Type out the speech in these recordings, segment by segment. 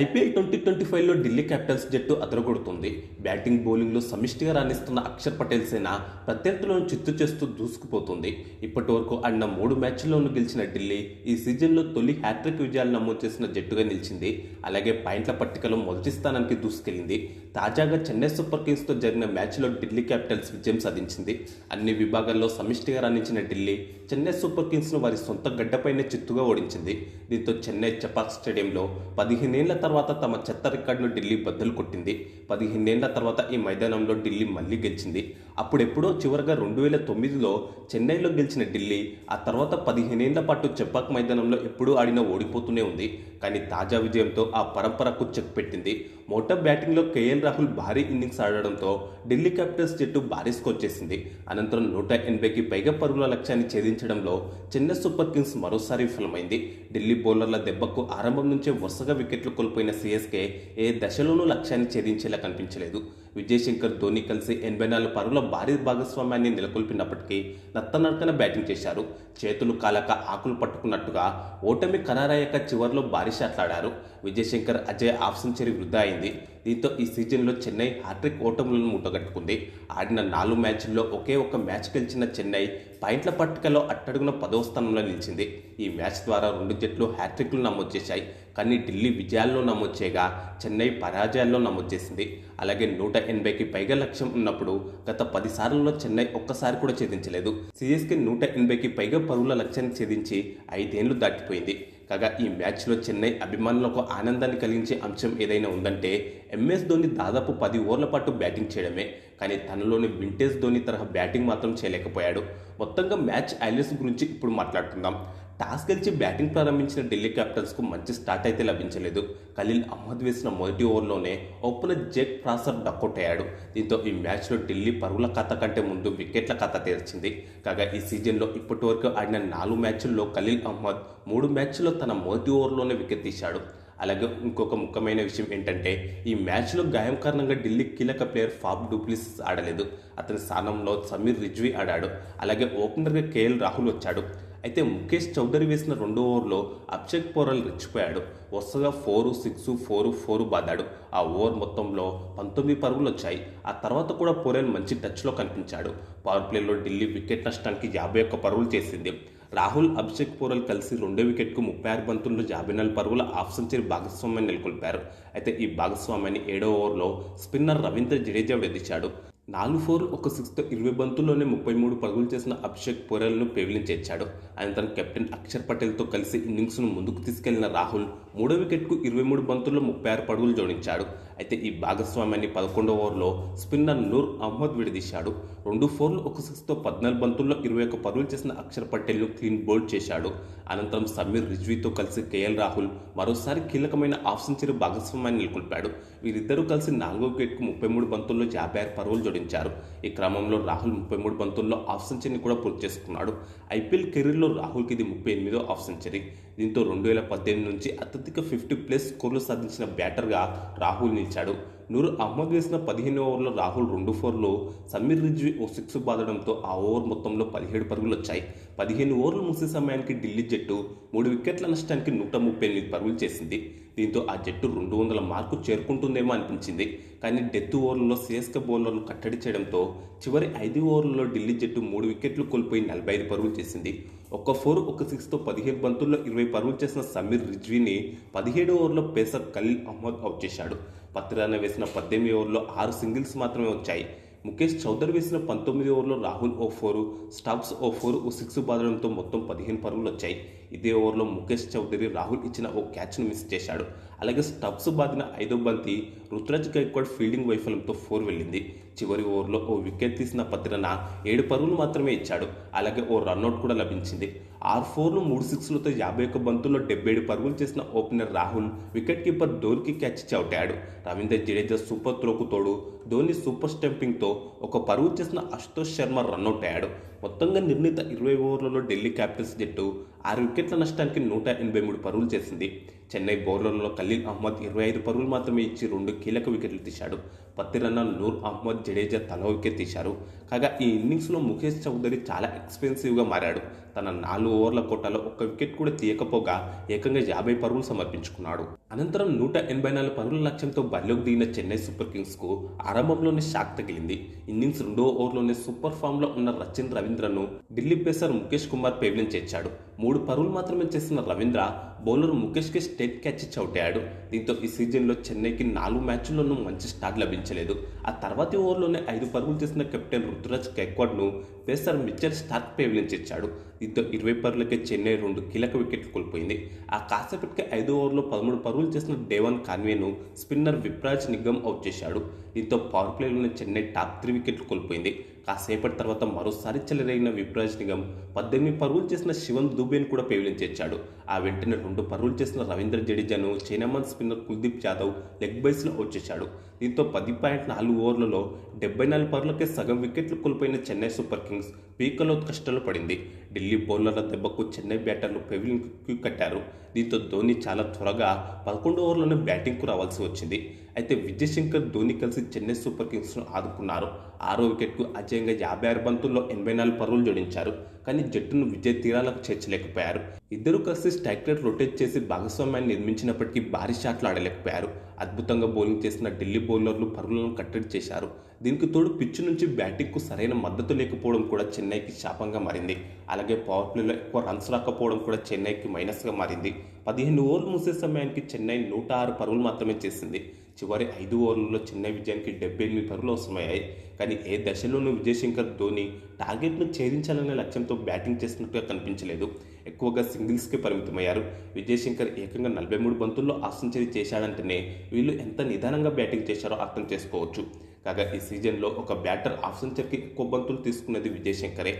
IPL twenty twenty ఫైవ్లో Delhi Capitals జట్టు అదరగొడుతుంది. Batting బౌలింగ్లో సమిష్టిగా రాణిస్తున్న అక్షర్ పటేల్ సేన ప్రత్యర్థులను చిత్తు చేస్తూ దూసుకుపోతుంది. ఇప్పటి వరకు ఆడిన మూడు మ్యాచ్ల్లోనూ గెలిచిన ఢిల్లీ ఈ సీజన్లో తొలి హ్యాట్రిక్ విజయాలు నమోదు చేసిన జట్టుగా నిలిచింది. అలాగే పాయింట్ల పట్టికలో మొదటి స్థానానికి దూసుకెళ్ళింది తాజాగా చెన్నై సూపర్ కింగ్స్తో జరిగిన మ్యాచ్లో ఢిల్లీ క్యాపిటల్స్ విజయం సాధించింది. అన్ని విభాగాల్లో సమిష్టిగా రాణించిన ఢిల్లీ చెన్నై సూపర్ కింగ్స్ను వారి సొంత గడ్డపైనే చిత్తుగా ఓడించింది. దీంతో చెన్నై చపాక్ స్టేడియంలో పదిహేనేళ్ళ తర్వాత తమ చెత్త రికార్డును ఢిల్లీ బద్దలు కొట్టింది. పదిహేనేళ్ళ తర్వాత ఈ మైదానంలో ఢిల్లీ మళ్ళీ గెలిచింది. అప్పుడెప్పుడో చివరగా రెండు వేల తొమ్మిదిలో చెన్నైలో గెలిచిన ఢిల్లీ ఆ తర్వాత పదిహేనేళ్ళ పాటు చపాక్ మైదానంలో ఎప్పుడూ ఆడినా ఓడిపోతూనే ఉంది. కానీ తాజా విజయంతో ఆ పరంపరకు చెక్ పెట్టింది. మోటార్ బ్యాటింగ్లో కేఎల్ రాహుల్ భారీ ఇన్నింగ్స్ ఆడడంతో ఢిల్లీ క్యాపిటల్స్ జట్టు భారీ స్కోర్ చేసింది అనంతరం నూట ఎనభైకి పైగా పరుగుల లక్ష్యాన్ని ఛేదించడంలో చెన్నై సూపర్ కింగ్స్ మరోసారి విఫలమైంది. ఢిల్లీ బౌలర్ల దెబ్బకు ఆరంభం నుంచే వరుసగా వికెట్లు కోల్పోయిన సిఎస్కే ఏ దశలోనూ లక్ష్యాన్ని ఛేదించేలా కనిపించలేదు. విజయ్ శంకర్ ధోని కలిసి ఎనభై నాలుగు పరుగుల భారీ భాగస్వామ్యాన్ని నెలకొల్పినప్పటికీ నత్తనడకన బ్యాటింగ్ చేశారు. చేతులు కాలక ఆకులు పట్టుకున్నట్టుగా ఓటమి ఖరారయ్యాక చివరిలో భారీ షాట్లాడారు విజయ్ శంకర్ అజయ్ హాఫ్ సెంచరీ వృధా అయింది. దీంతో ఈ సీజన్లో చెన్నై హ్యాట్రిక్ ఓటములను మూటగట్టుకుంది. ఆడిన నాలుగు మ్యాచ్ల్లో ఒకే ఒక్క మ్యాచ్ గెలిచిన చెన్నై పాయింట్ల పట్టికలో అట్టడుగున పదవ స్థానంలో నిలిచింది. ఈ మ్యాచ్ ద్వారా రెండు జట్లు హ్యాట్రిక్లు నమోదు చేశాయి. కానీ ఢిల్లీ విజయాల్లో నమోదు చేయగా చెన్నై పరాజయాల్లో నమోదు చేసింది. అలాగే నూట ఎనభైకి పైగా లక్ష్యం ఉన్నప్పుడు గత పది సార్లలో చెన్నై ఒక్కసారి కూడా ఛేదించలేదు. సిఎస్కే నూట ఎనభైకి పైగా పరుగుల లక్ష్యాన్ని ఛేదించి ఐదేళ్ళు దాటిపోయింది. కాగా ఈ మ్యాచ్లో చెన్నై అభిమానులకు ఆనందాన్ని కలిగించే అంశం ఏదైనా ఉందంటే ఎంఎస్ ధోని దాదాపు పది ఓవర్ల పాటు బ్యాటింగ్ చేయడమే. కానీ తనలోని వింటేజ్ ధోని తరహా బ్యాటింగ్ మాత్రం చేయలేకపోయాడు. మొత్తంగా మ్యాచ్ ఐలెట్స్ గురించి ఇప్పుడు మాట్లాడుకుందాం. టాస్ గెలిచి బ్యాటింగ్ ప్రారంభించిన ఢిల్లీ క్యాపిటల్స్కు మంచి స్టార్ట్ అయితే లభించలేదు. ఖలీల్ అహ్మద్ వేసిన మొదటి ఓవర్లోనే ఓపెనర్ జేక్ ప్రాసర్ డక్అట్ అయ్యాడు. దీంతో ఈ మ్యాచ్లో ఢిల్లీ పరుగుల కథ కంటే ముందు వికెట్ల కథ తెరిచింది. కాగా ఈ సీజన్లో ఇప్పటివరకు ఆడిన నాలుగు మ్యాచ్ల్లో ఖలీల్ అహ్మద్ మూడు మ్యాచ్ల్లో తన మొదటి ఓవర్లోనే వికెట్ తీశాడు. అలాగే ఇంకొక ముఖ్యమైన విషయం ఏంటంటే ఈ మ్యాచ్లో గాయం కారణంగా ఢిల్లీ కీలక ప్లేయర్ ఫాబ్ డూప్లిసిస్ ఆడలేదు. అతని స్థానంలో సమీర్ రిజ్వీ ఆడాడు. అలాగే ఓపెనర్గా కేఎల్ రాహుల్ వచ్చాడు. అయితే ముఖేష్ చౌదరి వేసిన రెండో ఓవర్లో అభిషేక్ పోరల్ రెచ్చిపోయాడు. వరుసగా ఫోరు సిక్స్ ఫోరు ఫోరు బాదాడు. ఆ ఓవర్ మొత్తంలో పంతొమ్మిది పరుగులు వచ్చాయి. ఆ తర్వాత కూడా పోరెల్ మంచి టచ్లో కనిపించాడు. పవర్ ప్లేలో ఢిల్లీ వికెట్ నష్టానికి యాభై ఒక్క పరుగులు చేసింది. రాహుల్ అభిషేక్ పోరల్ కలిసి రెండో వికెట్కు ముప్పై ఆరు బంతుల్లో యాభై నాలుగు పరుగుల హాఫ్ సెంచరీ భాగస్వామ్యాన్ని నెలకొల్పారు. అయితే ఈ భాగస్వామ్యాన్ని ఏడో ఓవర్లో స్పిన్నర్ రవీంద్ర జడేజా విధించాడు నాలుగు ఫోర్ ఒక సిక్స్తో ఇరవై బంతుల్లోనే ముప్పై మూడు పరుగులు చేసిన అభిషేక్ పొరెల్ను చేర్చాడు అనంతరం కెప్టెన్ అక్షర్ పటేల్తో కలిసి ఇన్నింగ్స్ను ముందుకు తీసుకెళ్ళిన రాహుల్ మూడో వికెట్కు ఇరవై మూడు బంతుల్లో ముప్పై ఆరు పరుగులు జోడించాడు. అయితే ఈ భాగస్వామ్యాన్ని పదకొండవ ఓవర్లో స్పిన్నర్ నూర్ అహ్మద్ విడదీశాడు. రెండు ఫోర్లు ఒక సిక్స్తో పద్నాలుగు బంతుల్లో ఇరవై ఒక్క పరుగులు చేసిన అక్షర్ పటేల్ను క్లీన్ బౌల్డ్ చేశాడు. అనంతరం సమీర్ రిజ్వీతో కలిసి కేఎల్ రాహుల్ మరోసారి కీలకమైన హాఫ్ సెంచరీ భాగస్వామ్యాన్ని నెలకొల్పాడు. వీరిద్దరూ కలిసి నాలుగో వికెట్కు ముప్పై మూడు బంతుల్లో యాభై ఆరు పరుగులు జోడించారు. ఈ క్రమంలో రాహుల్ ముప్పై మూడు బంతుల్లో హాఫ్ సెంచరీని కూడా పూర్తి చేసుకున్నాడు. ఐపీఎల్ కెరీర్లో రాహుల్కి ఇది ముప్పై ఎనిమిదో హాఫ్ సెంచరీ. దీంతో రెండు వేల పద్దెనిమిది నుంచి అత్యధిక ఫిఫ్టీ ప్లస్ స్కోర్లు సాధించిన బ్యాటర్గా రాహుల్ నిలిచాడు నూరు అహ్మద్ వేసిన పదిహేను ఓవర్లో రాహుల్ రెండు ఫోర్లు సమీర్ రిజ్వీ ఓ సిక్స్ బాదడంతో ఆ ఓవర్ మొత్తంలో పదిహేడు పరుగులు వచ్చాయి పదిహేను ఓవర్లు ముగిసే సమయానికి ఢిల్లీ జట్టు మూడు వికెట్ల నష్టానికి నూట ముప్పై ఎనిమిది పరుగులు చేసింది. దీంతో ఆ జట్టు రెండు వందల మార్కు చేరుకుంటుందేమో అనిపించింది. కానీ డెత్ ఓవర్లలో సిఎస్కే బౌలర్లు కట్టడి చేయడంతో చివరి ఐదు ఓవర్లలో ఢిల్లీ జట్టు మూడు వికెట్లు కోల్పోయి నలభై ఐదు పరుగులు చేసింది. ఒక్క ఫోర్ ఒక సిక్స్తో పదిహేడు బంతుల్లో ఇరవై పరుగులు చేసిన సమీర్ రిజ్వీని పదిహేడు ఓవర్లో పేసర్ ఖలీల్ అహ్మద్ అవుట్ చేశాడు. పత్తిరాన వేసిన పద్దెనిమిది ఓవర్లో ఆరు సింగిల్స్ మాత్రమే వచ్చాయి. ముఖేష్ చౌదరి వేసిన పంతొమ్మిది ఓవర్లో రాహుల్ ఓ ఫోరు స్టాప్స్ ఓ ఫోర్ ఓ సిక్స్ బాదడంతో మొత్తం పదిహేను పరుగులు వచ్చాయి. ఇదే ఓవర్లో ముఖేష్ చౌదరి రాహుల్ ఇచ్చిన ఓ క్యాచ్ను మిస్ చేశాడు. అలాగే స్టబ్స్ బాదిన ఐదో బంతి రుతురాజ్ గైక్వాడ్ ఫీల్డింగ్ వైఫల్యంతో ఫోర్ వెళ్ళింది. చివరి ఓవర్లో ఓ వికెట్ తీసిన పత్రిన ఏడు పరుగులు మాత్రమే ఇచ్చాడు. అలాగే ఓ రన్అట్ కూడా లభించింది. ఆరు ఫోర్లు మూడు సిక్స్లతో యాభై ఒక్క బంతుల్లో డెబ్బై ఏడు పరుగులు చేసిన ఓపెనర్ రాహుల్ వికెట్ కీపర్ ధోనికి క్యాచ్ చౌటాడు రవీంద్ర జడేజా సూపర్ త్రోకు తోడు ధోని సూపర్ స్టంపింగ్తో ఒక పరుగు చేసిన అశుతోష్ శర్మ రన్అట్ అయ్యాడు. మొత్తంగా నిర్ణీత ఇరవై ఓవర్లలో ఢిల్లీ క్యాపిటల్స్ జట్టు ఆరు వికెట్ల నష్టానికి నూట ఎనభై మూడు పరుగులు చేసింది. చెన్నై బౌలర్లలో ఖలీల్ అహ్మద్ ఇరవై ఐదు పరుగులు మాత్రమే ఇచ్చి రెండు కీలక వికెట్లు తీశాడు. పత్తి రన్నర్ నూర్ అహ్మద్ జడేజా తన వికెట్ తీశారు. కాగా ఈ ఇన్నింగ్స్లో ముఖేష్ చౌదరి చాలా ఎక్స్పెన్సివ్గా మారాడు. తన నాలుగు ఓవర్ల కోటాలో ఒక్క వికెట్ కూడా తీయకపోగా ఏకంగా యాభై పరుగులు సమర్పించుకున్నాడు. అనంతరం నూట ఎనభై నాలుగు పరుగుల లక్ష్యంతో బరిలోకి దిగిన చెన్నై సూపర్ కింగ్స్కు ఆరంభంలోనే షాక్ తగిలింది. ఇన్నింగ్స్ రెండో ఓవర్లోనే సూపర్ ఫామ్లో ఉన్న రచిన్ రవీంద్రను ఢిల్లీ పేసర్ ముఖేష్ కుమార్ పేవ్లిన్ చేర్చాడు. మూడు పరుగులు మాత్రమే చేసిన రవీంద్ర బౌలర్ ముఖేష్కి స్టేట్ క్యాచ్ ఇచ్చి దీంతో ఈ సీజన్లో చెన్నైకి నాలుగు మ్యాచ్ల్లోనూ మంచి స్టార్ట్ లభించలేదు. ఆ తర్వాతి ఓవర్లోనే ఐదు పరుగులు చేసిన కెప్టెన్ రుతురాజ్ గైక్వాడ్ను పేసర్ మిచ్చర్ స్టార్క్ పేవ్లిన్ దీంతో ఇరవై పరుగులకే చెన్నై రెండు కీలక వికెట్లు కోల్పోయింది. ఆ కాసేపటికి ఐదు ఓవర్లో పదమూడు పరుగులు చేసిన డేవన్ కాన్వేను స్పిన్నర్ విప్రాజ్ నిగమ్ అవుట్ చేశాడు. దీంతో పవర్ ప్లేలోనే చెన్నై టాప్ త్రీ వికెట్లు కోల్పోయింది. కాసేపటి తర్వాత మరోసారి చెలరైన విప్రాజ్ నిగం పద్దెనిమిది పరుగులు చేసిన శివన్ దుబేను కూడా పేవిలించి చేర్చాడు. ఆ వెంటనే రెండు పరుగులు చేసిన Ravindra జడేజాను chinaman spinner Kuldeep Yadav leg బైస్లో out చేశాడు. దీంతో పది పాయింట్ నాలుగు ఓవర్లలో డెబ్బై నాలుగు పరులకే సగం వికెట్లు కోల్పోయిన చెన్నై సూపర్ కింగ్స్ పీకలో కష్టాలు పడింది. ఢిల్లీ బౌలర్ల దెబ్బకు చెన్నై బ్యాటర్లు పెవిలింగ్కి కట్టారు. దీంతో ధోని చాలా త్వరగా పదకొండు ఓవర్లోనే బ్యాటింగ్కు రావాల్సి వచ్చింది. అయితే విజయశంకర్ ధోని కలిసి చెన్నై సూపర్ కింగ్స్ను ఆదుకున్నారు. ఆరో వికెట్కు అజయంగా యాభై ఆరు బంతుల్లో ఎనభై నాలుగు పరుగులు జోడించారు. కానీ జట్టును విజయ తీరాలకు చేర్చలేకపోయారు. ఇద్దరు కలిసి స్ట్రైక్ రేట్ రొటేట్ చేసి భాగస్వామ్యాన్ని నిర్మించినప్పటికీ భారీ షాట్లు ఆడలేకపోయారు. అద్భుతంగా బౌలింగ్ చేసిన ఢిల్లీ బౌలర్లు పరుగులను కట్టడి చేశారు. దీనికి తోడు పిచ్చు నుంచి బ్యాటింగ్కు సరైన మద్దతు లేకపోవడం కూడా చెన్నైకి శాపంగా మారింది. అలాగే పవర్ ప్లేలో ఎక్కువ రన్స్ రాకపోవడం కూడా చెన్నైకి మైనస్గా మారింది. పదిహేను ఓవర్లు మూసే సమయానికి చెన్నై నూట ఆరు పరుగులు మాత్రమే చేసింది. చివరి ఐదు ఓవర్లలో చెన్నై విజయానికి డెబ్బై ఎనిమిది పరుగులు అవసరమయ్యాయి. కానీ ఏ దశలోనూ విజయశంకర్ ధోని టార్గెట్ను ఛేదించాలనే లక్ష్యంతో బ్యాటింగ్ చేసినట్టుగా కనిపించలేదు. ఎక్కువగా సింగిల్స్కే పరిమితమయ్యారు. విజయశంకర్ ఏకంగా నలభై మూడు బంతుల్లో ఆశించేది చేశాడంటేనే వీళ్ళు ఎంత నిదానంగా బ్యాటింగ్ చేశారో అర్థం చేసుకోవచ్చు. కాగా ఈ సీజన్లో ఒక బ్యాటర్ హాఫ్ సెంచరీకి ఎక్కువ బంతులు తీసుకున్నది విజయశంకరే.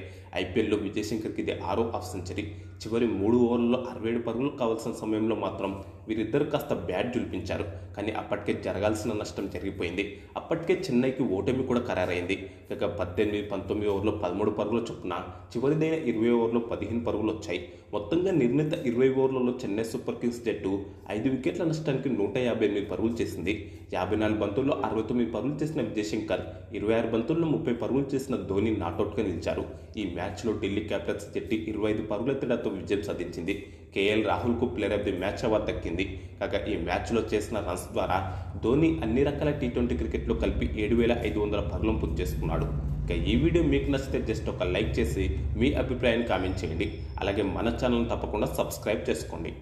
ఐపీఎల్లో విజయశంకర్కి ఇది ఆరో హాఫ్ సెంచరీ. చివరి మూడు ఓవర్లలో అరవై ఏడు పరుగులు కావాల్సిన సమయంలో మాత్రం వీరిద్దరు కాస్త బ్యాట్ జులిపించారు. కానీ అప్పటికే జరగాల్సిన నష్టం జరిగిపోయింది. అప్పటికే చెన్నైకి ఓటమి కూడా ఖరారైంది. ఇక పద్దెనిమిది పంతొమ్మిది ఓవర్లో పదమూడు పరుగుల చొప్పున చివరిదైన ఇరవై ఓవర్లో పదిహేను పరుగులు వచ్చాయి. మొత్తంగా నిర్ణీత ఇరవై ఓవర్లలో చెన్నై సూపర్ కింగ్స్ జట్టు ఐదు వికెట్ల నష్టానికి నూట యాభై ఎనిమిది పరుగులు చేసింది. యాభై నాలుగు బంతుల్లో అరవై తొమ్మిది పరుగులు చేసిన జయశంకర్ ఇరవై ఆరు బంతుల్లో ముప్పై పరుగులు చేసిన ధోని నాటౌట్గా నిలిచారు. ఈ మ్యాచ్లో ఢిల్లీ క్యాపిటల్స్ జట్టు ఇరవై ఐదు పరుగుల తేడాతో విజయం సాధించింది. KL రాహుల్కు player of the match award దక్కింది. కాగా ఈ మ్యాచ్లో చేసిన రన్స్ ద్వారా ధోని అన్ని రకాల టీ ట్వంటీ క్రికెట్లో కలిపి ఏడు వేల ఐదు వందల పరుగులను పూర్తి చేసుకున్నాడు. ఇక ఈ వీడియో మీకు నచ్చితే జస్ట్ ఒక లైక్ చేసి మీ అభిప్రాయాన్ని కామెంట్ చేయండి. అలాగే మన ఛానల్ తప్పకుండా సబ్స్క్రైబ్ చేసుకోండి.